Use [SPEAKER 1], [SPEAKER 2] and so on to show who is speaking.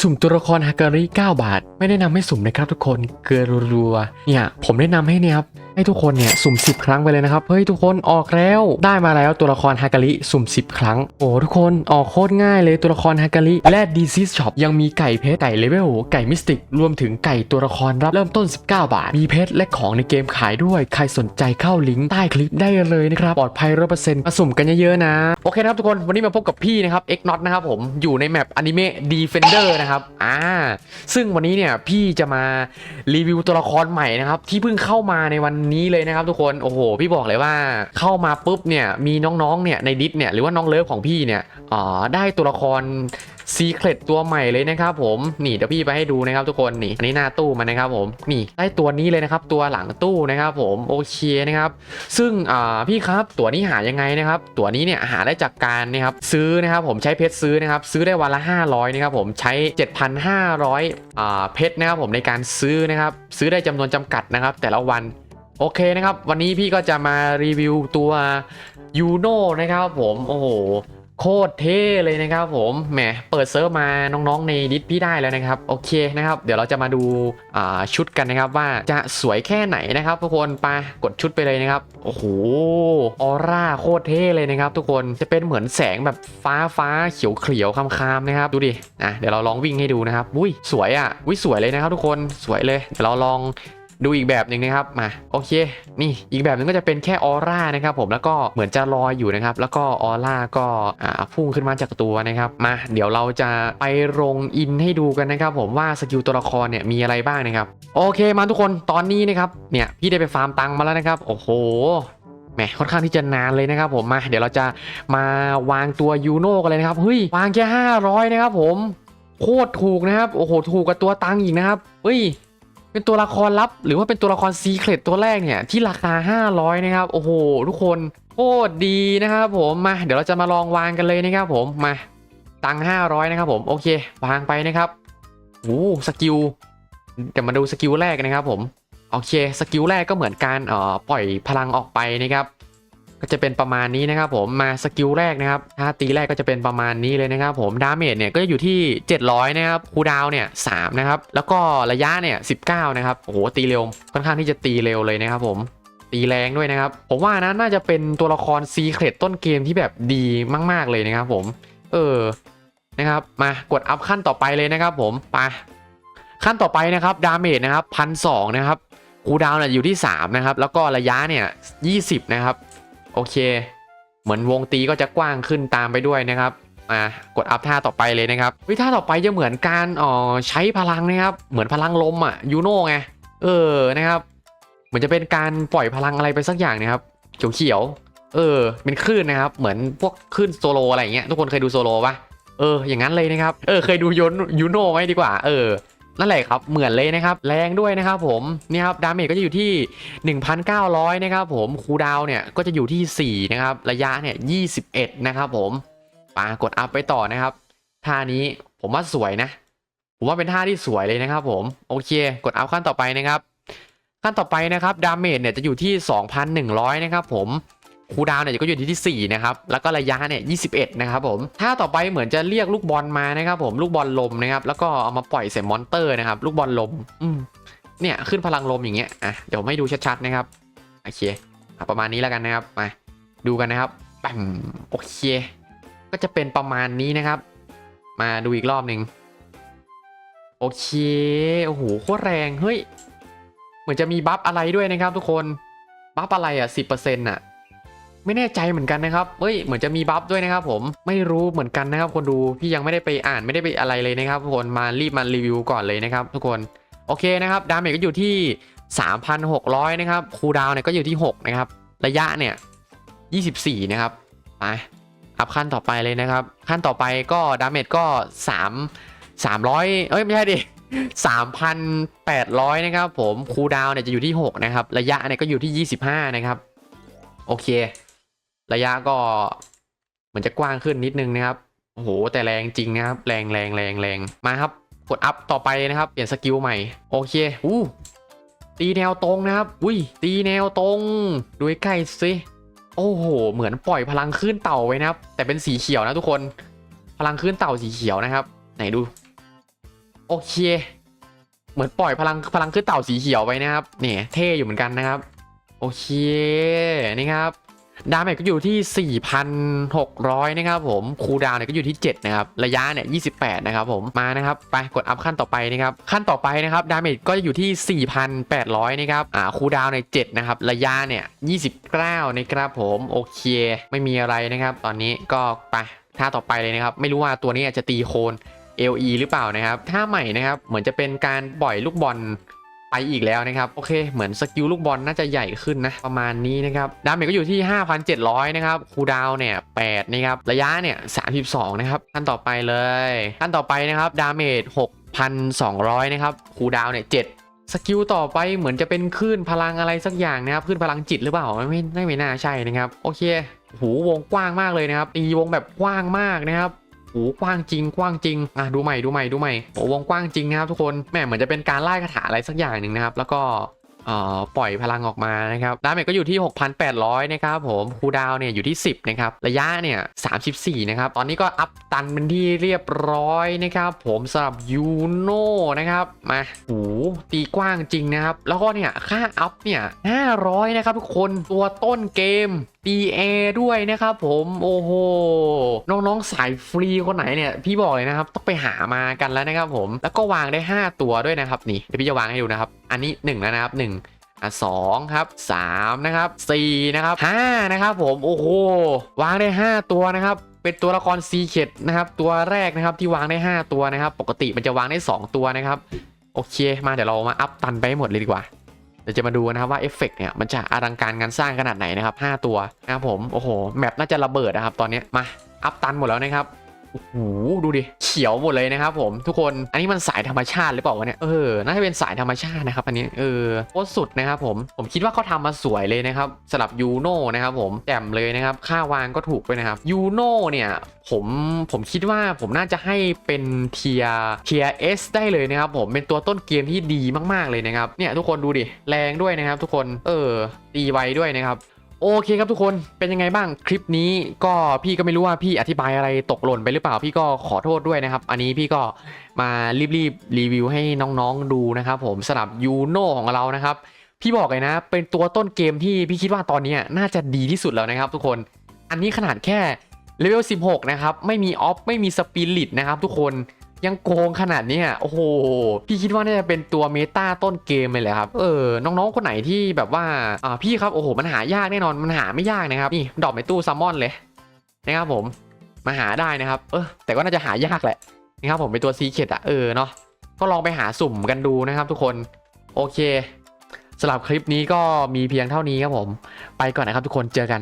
[SPEAKER 1] สุ่มตัวละครฮาการี9บาท ไม่ได้นำให้สุ่มนะครับทุกคนเกลือรัวๆเนี่ยผมแนะนำให้เนี่ยครับ ให้ทุกคนเนี่ยสุ่ม 10 ครั้งไปเลยนะครับ เฮ้ยทุกคนออกแล้ว ได้มาแล้วตัวละครฮาการิสุ่ม 10 ครั้ง โอ้ทุกคนออกโคตรง่ายเลยตัวละครฮาการิและดีซิสช็อปยังมีไก่เพชรไก่เลเวลไก่มิสติก รวมถึงไก่ตัวละครรับเริ่มต้น 19 บาท มีเพชรและของในเกมขายด้วย ใครสนใจเข้าลิงก์ใต้คลิปได้เลยนะครับปลอดภัยร้อเปอร์เซ็นต์มาสุ่มกันเยอะๆนะ โอเคนะครับทุกคนวันนี้มาพบกับพี่นะครับ X Not นะครับผมอยู่ในแมปอนิเมะ Defender นะครับอ่าซึ่งวันนี้เนี่ยพี่จะมารีวิวตัวละครใหม่นะครับที่เพิ่งเข้ามาในวันนี้เลยนะครับทุกคนโอ้โห พี่บอกเลยว่าเข้ามาปุ๊บเนี่ยมีน้องๆเนี่ยในดิสเนี่ยหรือว่าน้องเลิฟของพี่เนี่ยอ่าได้ตัวละครซีเครตตัวใหม่เลยนะครับผมนี่เดี๋ยวพี่ไปให้ดูนะครับทุกคนนี่อันนี้หน้าตู้มันนะครับผมนี่ได้ตัวนี้เลยนะครับตัวหลังตู้นะครับผมโอเคนะครับซึ่งอ่าพี่ครับตัวนี้หายังไงนะครับตัวนี้เนี่ยหาได้จากการนะครับซื้อนะครับผมใช้เพชรซื้อนะครับซื้อได้วันละ 500นะครับผมใช้ 7,500อ่าเพชรนะครับผมในการซื้อนะครับซื้อได้จำนวนจำกัดนะครับแต่ละวัน โอเคนะครับ วันนี้พี่ก็จะมารีวิวตัวยูโน่นะครับผมโอ้โหโคตรเท่เลยนะครับผมแหมเปิดเซิร์ฟมาน้องๆในดิสพี่ได้แล้วนะครับโอเคนะครับ เดี๋ยวเราจะมาดูาชุดกันนะครับว่าจะสวยแค่ไหนนะครับทุกคนไปกดชุดไปเลยนะครับโอ้โหออร่าโคตรเท่เลยนะครับ ทุกคนจะเป็นเหมือนแสงแบบฟ้าฟ้าเขียวเขียวๆคามๆนะครับดูดิอะเดี๋ยวเราลองวิ่งให้ดูนะครับอุ้ยสวยอะอุ้ยสวยเลยนะครับทุกคนสวยเลยเดี๋ยวเราลอง ดูอีกแบบหนึ่งนะครับมาโอเค นี่อีกแบบหนึ่งก็จะเป็นแค่ออร่านะครับผมแล้วก็เหมือนจะลอยอยู่นะครับ แล้วก็ออร่าก็อ่าพุ่งขึ้นมาจากตัวนะครับมาเดี๋ยวเราจะไปลงอินให้ดูกันนะครับ ผมว่าสกิลตัวละครเนี่ยมีอะไรบ้างนะครับโอเคมาทุกคนตอนนี้นะครับเนี่ยพี่ได้ไปฟาร์มตังค์มาแล้วนะครับโอ้โหแหมค่อนข้างที่จะนานเลยนะครับผมมาเดี๋ยวเราจะมาวางตัวยูโน่กันเลยนะครับเฮ้ยวางแค่500นะครับผมโคตรถูกนะครับ โอ้โห ถูกกับตัวตังค์อีกนะครับเฮ้ย เป็นตัวละครลับ หรือว่าเป็นตัวละครซีเครตตัวแรกเนี่ย ที่ราคา 500 นะครับ โอ้โห ทุกคนโคตรดีนะครับผมมาเดี๋ยวเราจะมาลองวางกันเลยนะครับผมมาตังห้าร้อยนะครับผมโอเควางไปนะครับโอ้สกิลเดี๋ยวมาดูสกิลแรกนะครับผมโอเคสกิลแรกก็เหมือนการเอ่อปล่อยพลังออกไปนะครับ ก็จะเป็นประมาณนี้นะครับผมมาสกิลแรกนะครับถ้าตีแรกก็จะเป็นประมาณนี้เลยนะครับผมดาเมจเนี่ยก็จะอยู่ที่ 700 นะครับคูดาวเนี่ย3นะครับแล้วก็ระยะเนี่ย19นะครับโอ้โหตีเร็วค่อนข้างที่จะตีเร็วเลยนะครับผมตีแรงด้วยนะครับ ผมว่านะน่าจะเป็นตัวละครซีเครตต้นเกมที่แบบดีมาก ๆเลยนะครับผม เออนะครับมากดอัพขั้นต่อไปเลยนะครับผมไปขั้นต่อไปนะครับดาเมจนะครับพันสนะครับคูดาวน์เนี่ยอยู่ที่ 3 นะครับ แล้วก็ระยะเนี่ย20 นะครับ โอเค เหมือนวงตีก็จะกว้างขึ้นตามไปด้วยนะครับอ่ากดอัพท่าต่อไปเลยนะครับวิท่าต่อไปจะเหมือนการอ่อใช้พลังนะครับ เหมือนพลังลมอะยูโน่ไงเออนะครับ เหมือนจะเป็นการปล่อยพลังอะไรไปสักอย่างนะครับ เขียวๆเออ เป็นคลื่นนะครับ เหมือนพวกคลื่นโซโลอะไรอย่างเงี้ยทุกคนเคยดูโซโลปะเอออย่างนั้นเลยนะครับ เออเคยดูยนยูโน่ไหมดีกว่า เออ นั่นแหละครับเหมือนเลยนะครับแรงด้วยนะครับผมเนี่ยครับดาเมจก็จะอยู่ที่ 1,900นะครับผมคูดาวเนี่ยก็จะอยู่ที่4นะครับระยะเนี่ย21 นะครับผมปากดอัพไปต่อนะครับท่านี้ผมว่าสวยนะ ผมว่าเป็นท่าที่สวยเลยนะครับผมโอเค กดอัพขั้นต่อไปนะครับ ขั้นต่อไปนะครับดาเมจเนี่ยจะอยู่ที่ 2,100 นะครับผม คูดาวเนี่ยก็อยู่ที่ 4 นะครับ แล้วก็ระยะเนี่ย 21 นะครับผม ถ้าต่อไปเหมือนจะเรียกลูกบอลมานะครับผม ลูกบอลลมนะครับ แล้วก็เอามาปล่อยใส่มอนเตอร์นะครับ ลูกบอลลม อืม เนี่ยขึ้นพลังลมอย่างเงี้ย อะ เดี๋ยวผมให้ดูชัดๆนะครับ โอเคประมาณนี้แล้วกันนะครับ มา ดูกันนะครับปั๊มโอเค ก็จะเป็นประมาณนี้นะครับ มาดูอีกรอบหนึ่งโอเค โอ้โห โคตรแรง เฮ้ย เหมือนจะมีบัฟอะไรด้วยนะครับทุกคน บัฟอะไรอะสิบเปอร์เซ็นต์อะ ไม่แน่ใจเหมือนกันนะครับเฮ้ยเหมือนจะมีบัฟด้วยนะครับผมไม่รู้เหมือนกันนะครับคนดูพี่ยังไม่ได้ไปอ่านไม่ได้ไปอะไรเลยนะครับทุกคนมารีบมารีวิวก่อนเลยนะครับทุกคนโอเคนะครับดาเมจก็อยู่ที่ 3,600 นะครับคูดาวเนี่ยก็อยู่ที่ 6 นะครับ ระยะเนี่ย 24 นะครับไปอัพขั้นต่อไปเลยนะครับ ขั้นต่อไปก็ดาเมจก็ 3 300 เอ้ย ไม่ใช่ดิ 3,800 นะครับผมคูดาวเนี่ยจะอยู่ที่ 6 นะครับ ระยะเนี่ยก็อยู่ที่ 25 นะครับ โอเค ระยะก็เหมือนจะกว้างขึ้นนิดนึงนะครับโอ้โหแต่แรงจริงนะครับ แรงแรงแรงแรงมาครับ กดอัพต่อไปนะครับ เปลี่ยนสกิลใหม่ โอเคอู้ตีแนวตรงนะครับอุ้ยตีแนวตรงดูใกล้สิโอ้โห เหมือนปล่อยพลังคลื่นเต่าไว้นะครับ แต่เป็นสีเขียวนะทุกคน พลังคลื่นเต่าสีเขียวนะครับ ไหนดู โอเค เหมือนปล่อยพลังพลังขึ้นเต่าสีเขียวไปนะครับ เนี่ย เท่อยู่เหมือนกันนะครับ โอเค นี่ครับ ดาเมจก็อยู่ที่ 4,600 นะครับผม คูลดาวน์เนี่ยก็อยู่ที่ 7 นะครับ ระยะเนี่ย 28 นะครับผม มานะครับ ไปกดอัพขั้นต่อไปนะครับ ขั้นต่อไปนะครับ ดาเมจก็จะอยู่ที่ 4,800 นะครับ อ่า คูลดาวน์เนี่ย7นะครับ ระยะเนี่ย 29 นะครับผม โอเค ไม่มีอะไรนะครับ ตอนนี้ก็ไปท่าต่อไปเลยนะครับ ไม่รู้ว่าตัวนี้จะตีโคน LE หรือเปล่านะครับ ท่าใหม่นะครับ เหมือนจะเป็นการปล่อยลูกบอล อีกแล้วนะครับโอเคเหมือนสกิลลูกบอลน่าจะใหญ่ขึ้นนะประมาณนี้นะครับดาเมจก็อยู่ที่ 5,700 นะครับคูดาวเนี่ย8นะครับระยะเนี่ย32 นะครับขั้นต่อไปเลยขั้นต่อไปนะครับดาเมจ6,200 นะครับคูดาวเนี่ย7สกิลต่อไปเหมือนจะเป็นคลื่นพลังอะไรสักอย่างนะครับคลื่นพลังจิตหรือเปล่าไม่ไม่ไม่น่าใช่นะครับ โอเค หูวงกว้างมากเลยนะครับตีวงแบบกว้างมากนะครับ โอ้กว้างจริงกว้างจริงอะดูใหม่ดูใหม่ดูใหม่โอ้วงกว้างจริงนะครับทุกคนแม่เหมือนจะเป็นการไล่คาถาอะไรสักอย่างหนึ่งนะครับ แล้วก็เอ่อปล่อยพลังออกมานะครับ ดาเมจก็อยู่ที่ 6,800 นะครับผม คูดาวเนี่ยอยู่ที่ 10 นะครับ ระยะเนี่ย 34 นะครับ ตอนนี้ก็อัพตันเป็นที่เรียบร้อยนะครับ ผมสำหรับยูโน่นะครับ มาโอ้ตีกว้างจริงนะครับ แล้วก็เนี่ย ค่าอัพเนี่ย 500 นะครับทุกคน ตัวต้นเกม DA ด้วยนะครับผมโอ้โหน้องๆสายฟรีคนไหนเนี่ยพี่บอกเลยนะครับต้องไปหามากันแล้วนะครับผมแล้วก็วางได้ 5 ตัวด้วยนะครับนี่เดี๋ยวพี่จะวางให้ดูนะครับ อันนี้1แล้วนะครับ 1อะสองครับสามนะครับสี่นะครับห้านะครับผมโอ้โหวางได้ 5 ตัวนะครับเป็นตัวละครซีเคดนะครับตัวแรกนะครับที่วางได้ 5 ตัวนะครับ ปกติมันจะวางได้ 2 ตัวนะครับโอเค มาเดี๋ยวเรามาอัพตันไปให้หมดเลยดีกว่า ดี๋ยวจะมาดูนะครับว่าเอฟเฟกต์เนี่ยมันจะอลังการงานสร้างขนาดไหนนะครับ5ตัวนะครับผมโอ้โหแมปน่าจะระเบิดนะครับตอนนี้มาอัพตันหมดแล้วนะครับ อ้โหดูดิเขียวหมดเลยนะครับผมทุกคนอันนี้มันสายธรรมชาติหรือเปล่าวะเนี่ยเออน่าจะเป็นสายธรรมชาตินะครับอันนี้เออโคตรสุดนะครับผมผมคิดว่าเขาทำมาสวยเลยนะครับสำหรับยูโน่นะครับผมแจ่มเลยนะครับค่าวางก็ถูกด้วยนะครับยูโน่เนี่ยผมผมคิดว่าผมน่าจะให้เป็นเทียเทียเอสได้เลยนะครับผมเป็นตัวต้นเกมที่ดีมากๆเลยนะครับเนี่ยทุกคนดูดิแรงด้วยนะครับ ทุกคนเออตีไวด้วยนะครับ โอเคครับทุกคนเป็นยังไงบ้างคลิปนี้ก็พี่ก็ไม่รู้ว่าพี่อธิบายอะไรตกหล่นไปหรือเปล่า พี่ก็ขอโทษด้วยนะครับ อันนี้พี่ก็มารีบๆรีวิวให้น้องๆดูนะครับผมสำหรับยูโน่ของเรานะครับ พี่บอกเลยนะ เป็นตัวต้นเกมที่พี่คิดว่าตอนนี้น่าจะดีที่สุดแล้วนะครับ ทุกคนอันนี้ขนาดแค่เลเวล16 นะครับ ไม่มีออฟไม่มีสปิริตนะครับทุกคน ยังโกงขนาดนี้โอ้โห พี่คิดว่าน่าจะเป็นตัวเมตาต้นเกมเลยแหละครับ เออ น้องๆ คนไหนที่แบบว่า อ่า พี่ครับ โอ้โห มันหายากแน่นอน มันหาไม่ยากนะครับ นี่ ดอปในตู้ซัมมอนเลย นะครับผม มาหาได้นะครับ เออ แต่ก็น่าจะหายากแหละ นะครับผม เป็นตัวซีเคดอะเออ เนาะ ก็ลองไปหาสุ่มกันดูนะครับทุกคน โอเคสำหรับคลิปนี้ก็มีเพียงเท่านี้ครับผม ไปก่อนนะครับทุกคน เจอกัน